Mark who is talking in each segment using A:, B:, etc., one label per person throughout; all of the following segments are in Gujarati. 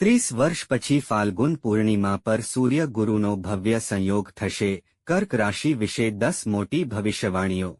A: ત્રીસ વર્ષ પછી ફાલ્ગુન પૂર્ણિમા પર સૂર્ય ગુરુનો ભવ્ય સંયોગ થશે, કર્ક રાશિ વિશે દસ મોટી ભવિષ્યવાણીઓ.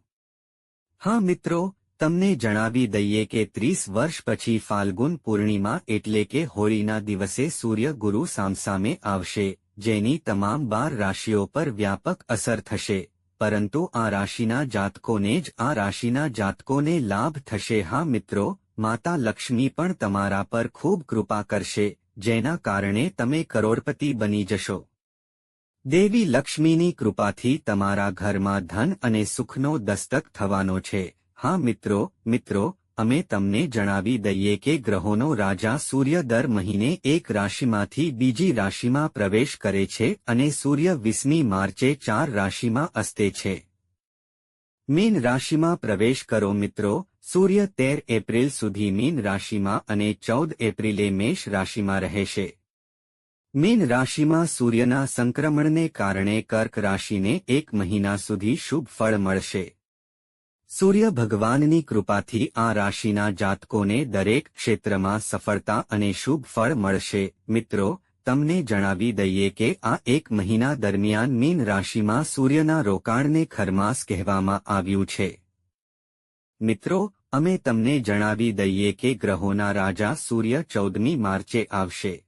A: હા મિત્રો, તમને જણાવી દઈએ કે ત્રીસ વર્ષ પછી ફાલ્ગુન પૂર્ણિમા એટલે કે હોળીના દિવસે સૂર્ય ગુરુ સામસામે આવશે, જેની તમામ બાર રાશિઓ પર વ્યાપક અસર થશે, પરંતુ આ રાશિના જાતકોને જ આ રાશિના જાતકોને લાભ થશે. હા મિત્રો, માતા લક્ષ્મી પણ તમારા પર ખૂબ કૃપા કરશે. જેના કારણે તમે કરોડપતિ બની જશો. દેવી લક્ષ્મીની કૃપાથી તમારા ઘરમાં ધન અને સુખનો દસ્તક થવાનો છે. હા મિત્રો મિત્રો, અમે તમને જણાવી દઈએ કે ગ્રહોનો રાજા સૂર્ય દર મહિને એક રાશિમાંથી બીજી રાશિમાં પ્રવેશ કરે છે અને સૂર્ય વીસમી માર્ચે ચાર રાશિમાં અસ્તે છે. મીન રાશિમાં પ્રવેશ કરો મિત્રો સૂર્ય તેર એપ્રિલ સુધી મીન રાશિમાં અને ચૌદ એપ્રિલે મેષ રાશિમાં રહેશે. મીન રાશિમાં સૂર્યના સંક્રમણને કારણે કર્ક રાશિને એક મહિના સુધી શુભ ફળ મળશે. સૂર્ય ભગવાનની કૃપાથી આ રાશિના જાતકોને દરેક ક્ષેત્રમાં સફળતા અને શુભ ફળ મળશે. મિત્રો, તમને જણાવી દઈએ કે આ એક મહિના દરમિયાન મીન રાશિમાં સૂર્યના રોકાણને ખરમાસ કહેવામાં આવ્યું છે. મિત્રો અમે તમને જણાવી દઈએ કે ગ્રહોના રાજા સૂર્ય ચૌદમી માર્ચે આવશે.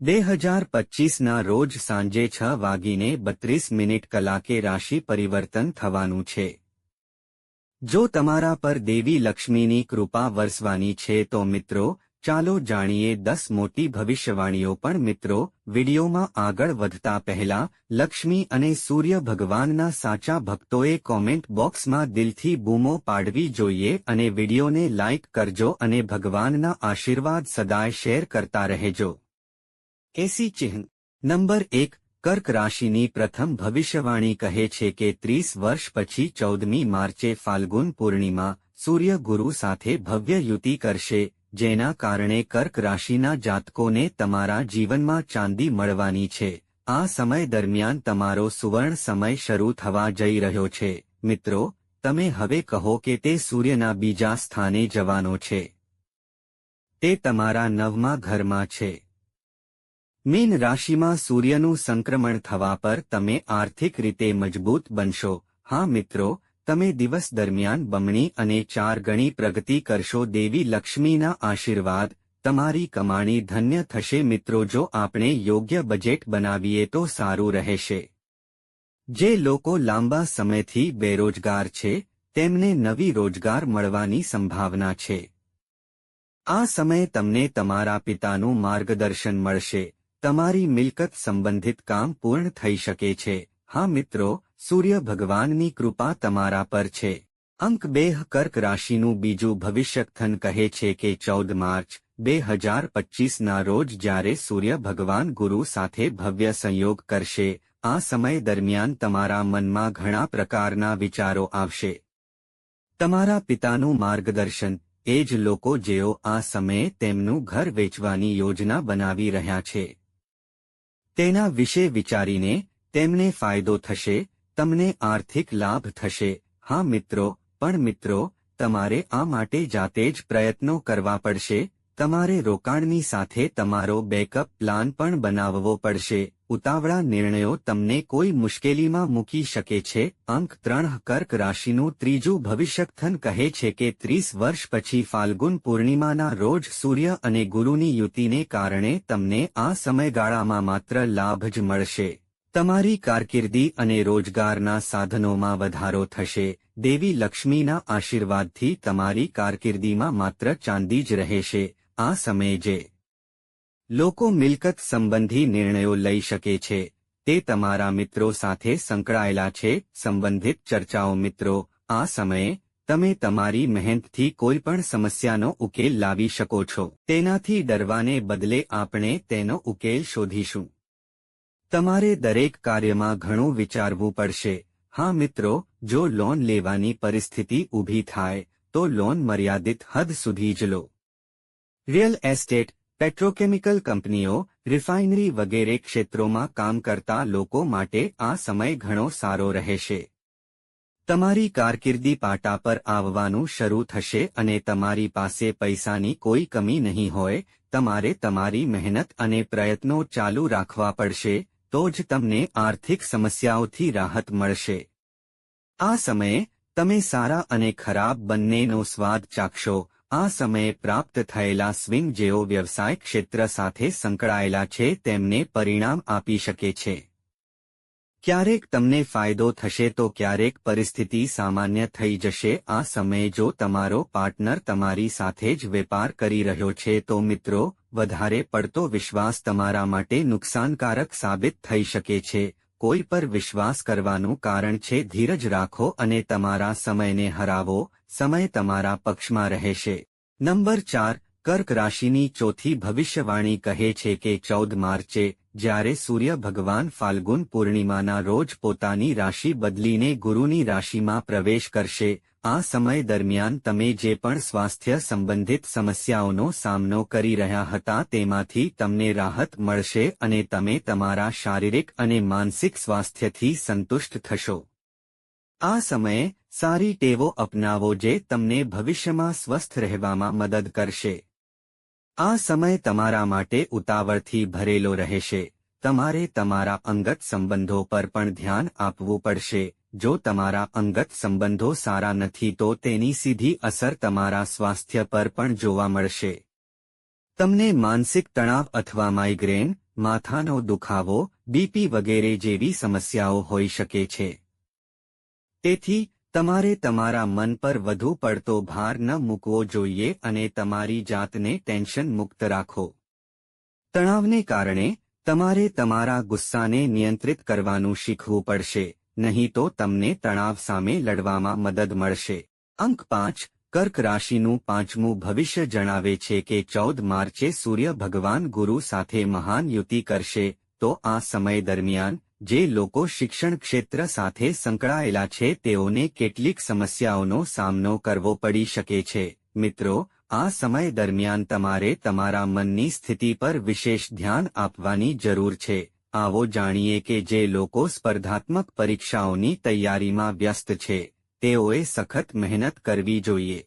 A: બે હજાર પચ્ચીસના રોજ સાંજે છ વાગીને બત્રીસ મિનિટ કલાકે રાશિ પરિવર્તન થવાનું છે. જો તમારા પર દેવી લક્ષ્મીની કૃપા વરસવાની છે તો મિત્રો ચાલો જાણીએ દસ મોટી ભવિષ્યવાણીઓ પણ મિત્રો, વિડીયોમાં આગળ વધતા પહેલા લક્ષ્મી અને સૂર્ય ભગવાનના સાચા ભક્તોએ કોમેન્ટ બોક્સમાં દિલથી બૂમો પાડવી જોઈએ અને વિડીયોને લાઇક કરજો અને ભગવાનના આશીર્વાદ સદાય શેર કરતા રહેજો. એસી ચિહ્ન. નંબર એક, કર્ક રાશિની પ્રથમ ભવિષ્યવાણી કહે છે કે ત્રીસ વર્ષ પછી ચૌદમી માર્ચે ફાલ્ગુન પૂર્ણિમા, સૂર્ય ગુરુ સાથે ભવ્ય યુતિ કરશે. જેના કારણે કર્ક રાશિના જાતકોને તમારા જીવનમાં ચાંદી મળવાની છે. આ સમય દરમિયાન તમારો સુવર્ણ સમય શરૂ થવા જઈ રહ્યો છે. મિત્રો, તમે હવે કહો કે તે સૂર્યના બીજા સ્થાને જવાનો છે. તે તમારા નવમા ઘરમાં છે. મીન રાશિમાં સૂર્યનું સંક્રમણ થવા પર તમે આર્થિક રીતે મજબૂત બનશો. હા મિત્રો તમે દિવસ દરમિયાન બમણી અને ચાર ગણી પ્રગતિ કરશો દેવી લક્ષ્મીના આશીર્વાદ, તમારી કમાણી ધન્ય થશે મિત્રો જો આપણે યોગ્ય બજેટ બનાવીએ તો સારું રહેશે. જે લોકો લાંબા સમયથી બેરોજગાર છે, તેમને નવી રોજગાર મળવાની સંભાવના છે. આ સમયે તમને તમારા પિતાનું માર્ગદર્શન મળશે, તમારી મિલકત સંબંધિત કામ પૂર્ણ થઈ શકે છે. હા મિત્રો સૂર્ય ભગવાનની કૃપા તમારા પર છે. અંક બે કર્ક રાશિનું બીજું ભવિષ્યકથન કહે છે કે ચૌદ માર્ચ, બે હજાર પચ્ચીસના રોજ જ્યારે સૂર્ય ભગવાન ગુરુ સાથે ભવ્ય સંયોગ કરશે, આ સમય દરમિયાન તમારા મનમાં ઘણા પ્રકારના વિચારો આવશે. તમારા પિતાનું માર્ગદર્શન, એ જ લોકો જેઓ આ સમયે તેમનું ઘર વેચવાની યોજના બનાવી રહ્યા છે. તેના વિશે વિચારીને, તેમને ફાયદો થશે તમને આર્થિક લાભ થશે. હા મિત્રો, પણ મિત્રો, તમારે આ માટે જાતે જ પ્રયત્નો કરવા પડશે. તમારે રોકાણની સાથે તમારો બેકઅપ પ્લાન પણ બનાવવો પડશે. ઉતાવળા નિર્ણયો તમને કોઈ મુશ્કેલીમાં મૂકી શકે છે. અંક ત્રણ કર્ક રાશિનું ત્રીજું ભવિષ્યકથન કહે છે કે ત્રીસ વર્ષ પછી ફાલ્ગુન પૂર્ણિમાના રોજ સૂર્ય અને ગુરુની યુતિને કારણે તમને આ સમયગાળામાં માત્ર લાભ જ મળશે. તમારી કારકિર્દી અને રોજગારના સાધનોમાં વધારો થશે, દેવી લક્ષ્મીના આશીર્વાદથી તમારી કારકિર્દીમાં માત્ર ચાંદી જ રહેશે, આ સમયે જે લોકો મિલકત સંબંધી નિર્ણયો લઈ શકે છે, તે તમારા મિત્રો સાથે સંકળાયેલા છે, સંબંધિત ચર્ચાઓ મિત્રો, આ સમયે તમે તમારી મહેનતથી કોઈ પણ સમસ્યાનો ઉકેલ લાવી શકો છો, તેનાથી ડરવાને બદલે આપણે તેનો ઉકેલ શોધીશું. તમારે દરેક કાર્યમાં ઘણું વિચારવું પડશે. હા મિત્રો, જો લોન લેવાની પરિસ્થિતિ ઊભી થાય, તો લોન મર્યાદિત હદ સુધી જ લો. રિયલ એસ્ટેટ, પેટ્રોકેમિકલ કંપનીઓ, રિફાઇનરી વગેરે ક્ષેત્રોમાં કામ કરતા લોકો માટે આ સમય ઘણો સારો રહેશે. તમારી કારકિર્દી પાટા પર આવવાનું શરૂ થશે અને તમારી પાસે પૈસાની કોઈ કમી નહીં હોય, તમારે તમારી મહેનત અને પ્રયત્નો ચાલુ રાખવા પડશે તો જ તમને આર્થિક સમસ્યાઓથી રાહત મળશે. આ સમયે તમે સારા અને ખરાબ બંનેનો સ્વાદ ચાખશો. આ સમયે પ્રાપ્ત થયેલા સ્વિંગ જેઓ વ્યવસાય ક્ષેત્ર સાથે સંકળાયેલા છે તેમને પરિણામ આપી શકે છે. ક્યારેક તમને ફાયદો થશે તો ક્યારેક પરિસ્થિતિ સામાન્ય થઈ જશે. આ સમયે જો તમારો પાર્ટનર તમારી સાથે જ વેપાર કરી રહ્યો છે તો મિત્રો વધારે પડતો વિશ્વાસ તમારા માટે નુકસાનકારક સાબિત થઈ શકે છે. કોઈ પર વિશ્વાસ કરવાનું કારણ છે ધીરજ રાખો અને તમારા સમયને હરાવો. સમય તમારા પક્ષમાં રહેશે. નંબર ચાર, કર્ક રાશિની ચોથી ભવિષ્યવાણી કહે છે કે ચૌદ માર્ચે જ્યારે સૂર્ય ભગવાન ફાલ્ગુન પૂર્ણિમાના રોજ પોતાની રાશિ બદલીને ગુરુની રાશિમાં પ્રવેશ કરશે, આ સમય દરમિયાન તમે જે પણ સ્વાસ્થ્ય સંબંધિત સમસ્યાઓનો સામનો કરી રહ્યા હતા તેમાંથી તમને રાહત મળશે અને તમે તમારા શારીરિક અને માનસિક સ્વાસ્થ્યથી સંતુષ્ટ થશો. આ સમયે સારી ટેવો અપનાવો જે તમને ભવિષ્યમાં સ્વસ્થ રહેવામાં મદદ કરશે. આ સમય તમારા માટે ઉતાવળથી ભરેલો રહેશે. તમારે તમારા અંગત સંબંધો પર પણ ધ્યાન આપવું પડશે. જો તમારા અંગત સંબંધો સારા નથી તો તેની સીધી અસર તમારા સ્વાસ્થ્ય પર પણ જોવા મળશે. તમને માનસિક તણાવ અથવા માઇગ્રેન, માથાનો દુખાવો, બીપી વગેરે જેવી સમસ્યાઓ હોઈ શકે છે. તેથી તમારે તમારા મન પર વધુ પડતો ભાર ન મૂકવો જોઈએ અને તમારી જાતને ટેન્શન મુક્ત રાખો. તણાવને કારણે તમારે તમારા ગુસ્સાને નિયંત્રિત કરવાનું શીખવું પડશે, નહીં તો તમને તણાવ સામે લડવામાં મદદ મળશે. અંક પાંચ, કર્ક રાશિનું પાંચમું ભવિષ્ય જણાવે છે કે ચૌદ માર્ચે સૂર્ય ભગવાન ગુરુ સાથે મહાન યુતિ કરશે, તો આ સમય દરમિયાન જે લોકો શિક્ષણ ક્ષેત્ર સાથે સંકળાયેલા છે, તેઓને કેટલીક સમસ્યાઓનો સામનો કરવો પડી શકે છે. મિત્રો, આ સમય દરમિયાન તમારે તમારા મનની સ્થિતિ પર વિશેષ ધ્યાન આપવાની જરૂર છે. આવો જાણીએ કે જે લોકો સ્પર્ધાત્મક પરીક્ષાઓની તૈયારીમાં વ્યસ્ત છે, તેઓએ સખત મહેનત કરવી જોઈએ.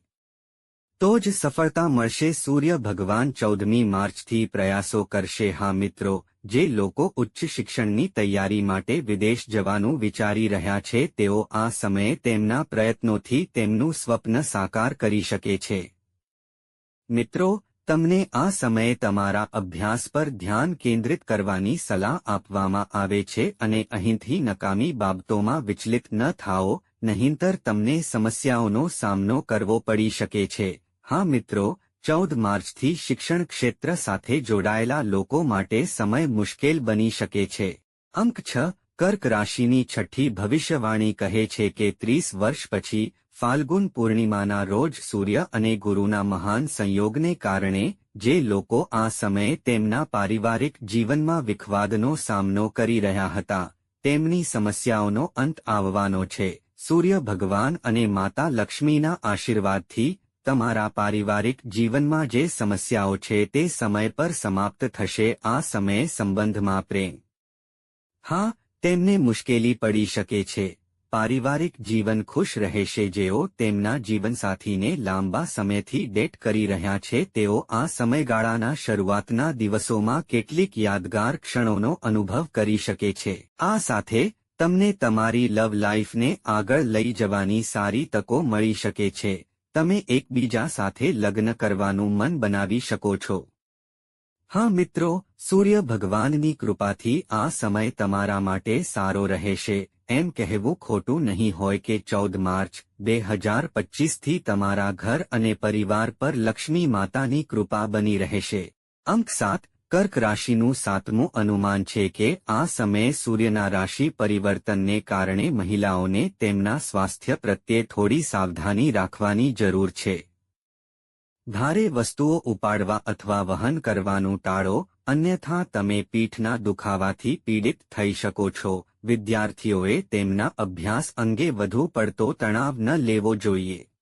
A: તો જ સફળતા મળશે. સૂર્ય ભગવાન ચૌદમી માર્ચથી પ્રયાસો કરશે. હા મિત્રો જે લોકો ઉચ્ચ શિક્ષણની તૈયારી માટે વિદેશ જવાનું વિચારી રહ્યા છે, તેઓ આ સમયે તેમના પ્રયત્નોથી તેમનું સ્વપ્ન સાકાર કરી શકે છે. મિત્રો, તમને આ સમયે તમારા અભ્યાસ પર ધ્યાન કેન્દ્રિત કરવાની સલાહ આપવામાં આવે છે અને અહીંથી નકામી બાબતોમાં વિચલિત ન થાઓ, નહીંતર તમને સમસ્યાઓનો સામનો કરવો પડી શકે છે. હા મિત્રો ચૌદ માર્ચથી શિક્ષણ ક્ષેત્ર સાથે જોડાયેલા લોકો માટે સમય મુશ્કેલ બની શકે છે. અંક છ, કર્ક રાશિની છઠ્ઠી ભવિષ્યવાણી કહે છે કે ત્રીસ વર્ષ પછી ફાલ્ગુન પૂર્ણિમાના રોજ સૂર્ય અને ગુરુના મહાન સંયોગને કારણે જે લોકો આ સમયે તેમના પારિવારિક જીવનમાં વિખવાદનો સામનો કરી રહ્યા હતા, તેમની સમસ્યાઓનો અંત આવવાનો છે. સૂર્ય ભગવાન અને માતા લક્ષ્મીના આશીર્વાદથી તમારા પારિવારિક જીવનમાં જે સમસ્યાઓ છે તે સમય પર સમાપ્ત થશે, આ સમયે સંબંધમાં પ્રેમ. હા, તેમને મુશ્કેલી પડી શકે છે. પારિવારિક જીવન ખુશ રહેશે, જેઓ તેમના જીવનસાથીને લાંબા સમયથી ડેટ કરી રહ્યા છે, તેઓ આ સમયગાળાના શરૂઆતના દિવસોમાં કેટલીક યાદગાર ક્ષણોનો અનુભવ કરી શકે છે. આ સાથે, તમને તમારી લવ લાઈફને આગળ લઈ જવાની સારી તકો મળી શકે છે. તમે એકબીજા સાથે લગ્ન કરવાનું મન બનાવી શકો છો. હા મિત્રો, સૂર્ય ભગવાનની કૃપાથી આ સમય તમારા માટે સારો રહેશે. એમ કહેવું ખોટું નહીં હોય કે ચૌદ માર્ચ, બે હજાર પચીસથી તમારા ઘર અને પરિવાર પર લક્ષ્મી માતાની કૃપા બની રહેશે. અંક સાત કર્ક રાશિનું સાતમું અનુમાન છે કે આ સમયે સૂર્યના રાશિ પરિવર્તનને કારણે મહિલાઓને તેમના સ્વાસ્થ્ય પ્રત્યે થોડી સાવધાની રાખવાની જરૂર છે. ભારે વસ્તુઓ ઉપાડવા અથવા વહન કરવાનું ટાળો, અન્યથા તમે પીઠના દુખાવાથી પીડિત થઈ શકો છો. વિદ્યાર્થીઓએ તેમના અભ્યાસ અંગે વધુ પડતો તણાવ ન લેવો જોઈએ.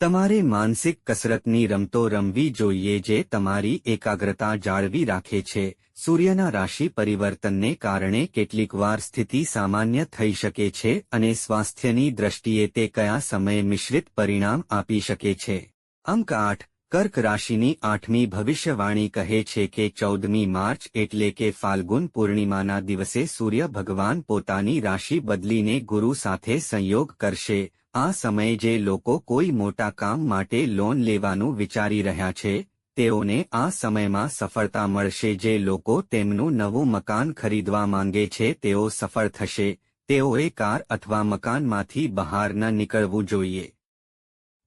A: તમારે માનસિક કસરતની રમતો રમવી જોઈએ જે તમારી એકાગ્રતા જાળવી રાખે છે. સૂર્યના રાશિ પરિવર્તનને કારણે કેટલીકવાર સ્થિતિ સામાન્ય થઈ શકે છે અને સ્વાસ્થ્યની દ્રષ્ટિએ તે કયા સમયે મિશ્રિત પરિણામ આપી શકે છે. અંક આઠ. કર્ક રાશિની આઠમી ભવિષ્યવાણી કહે છે કે ચૌદમી માર્ચ એટલે કે ફાલ્ગુન પૂર્ણિમાના દિવસે સૂર્ય ભગવાન પોતાની રાશિ બદલીને ગુરુ સાથે સંયોગ કરશે. આ સમયે જે લોકો કોઈ મોટા કામ માટે લોન લેવાનું વિચારી રહ્યા છે, તેઓને આ સમયમાં સફળતા મળશે. જે લોકો તેમનું નવું મકાન ખરીદવા માંગે છે, તેઓ સફળ થશે. તેઓએ કાર અથવા મકાનમાંથી બહાર ન નીકળવું જોઈએ.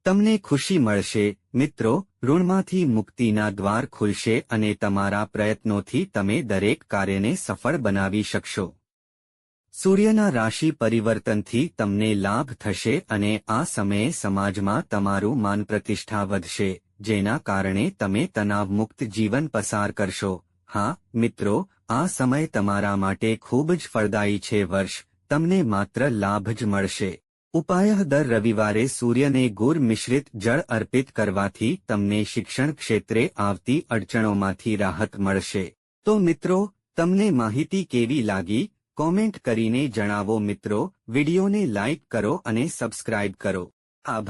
A: તમને ખુશી મળશે. મિત્રો ઋણમાંથી મુક્તિના દ્વાર ખુલશે અને તમારા પ્રયત્નોથી તમે દરેક કાર્યને સફળ બનાવી શકશો. સૂર્યના રાશિ પરિવર્તનથી તમને લાભ થશે અને આ સમયે સમાજમાં તમારું માન પ્રતિષ્ઠા વધશે, જેના કારણે તમે તણાવમુક્ત જીવન પસાર કરશો. હા, મિત્રો, આ સમય તમારા માટે ખૂબ જ ફળદાયી છે. વર્ષ, તમને માત્ર લાભ જ મળશે. ઉપાય દર રવિવારે સૂર્યને ગુર મિશ્રિત જળ અર્પિત કરવાથી તમને શિક્ષણ ક્ષેત્રે આવતી અડચણોમાંથી રાહત મળશે. તો મિત્રો, તમને માહિતી કેવી લાગી? કોમેન્ટ કરીને જણાવો મિત્રો, વિડિયોને લાઇક કરો અને સબસ્ક્રાઇબ કરો. આભાર.